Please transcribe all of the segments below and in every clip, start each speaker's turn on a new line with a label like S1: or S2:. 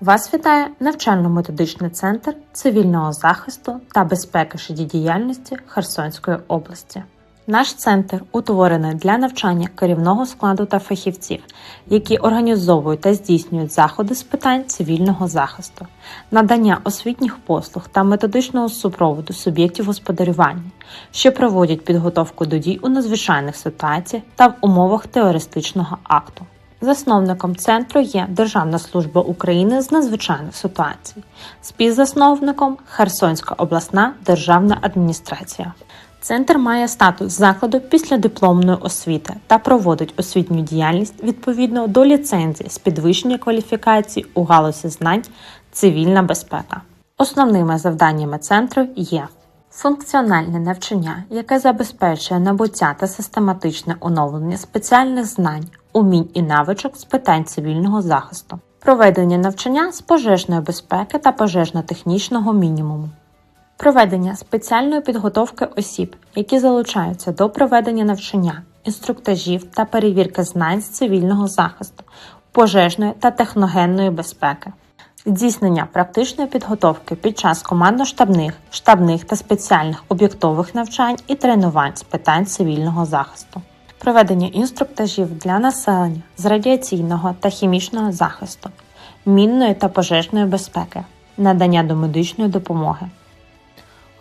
S1: Вас вітає навчально-методичний центр цивільного захисту та безпеки життєдіяльності Херсонської області. Наш центр утворений для навчання керівного складу та фахівців, які організовують та здійснюють заходи з питань цивільного захисту, надання освітніх послуг та методичного супроводу суб'єктів господарювання, що проводять підготовку до дій у надзвичайних ситуаціях та в умовах теористичного акту. Засновником центру є Державна служба України з надзвичайних ситуацій, співзасновником Херсонська обласна державна адміністрація. Центр має статус закладу післядипломної освіти та проводить освітню діяльність відповідно до ліцензії з підвищення кваліфікації у галузі знань цивільна безпека. Основними завданнями центру є функціональне навчання, яке забезпечує набуття та систематичне оновлення спеціальних знань, умінь і навичок з питань цивільного захисту, проведення навчання з пожежної безпеки та пожежно-технічного мінімуму. Проведення спеціальної підготовки осіб, які залучаються до проведення навчання, інструктажів та перевірки знань з цивільного захисту, пожежної та техногенної безпеки, здійснення практичної підготовки під час командно-штабних, штабних та спеціальних об'єктових навчань і тренувань з питань цивільного захисту, проведення інструктажів для населення з радіаційного та хімічного захисту, мінної та пожежної безпеки, надання домедичної допомоги.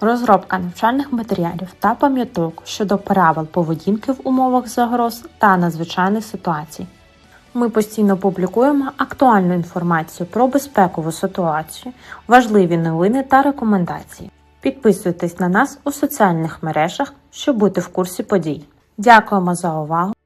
S1: Розробка навчальних матеріалів та пам'яток щодо правил поведінки в умовах загроз та надзвичайних ситуацій. Ми постійно публікуємо актуальну інформацію про безпекову ситуацію, важливі новини та рекомендації. Підписуйтесь на нас у соціальних мережах, щоб бути в курсі подій. Дякуємо за увагу!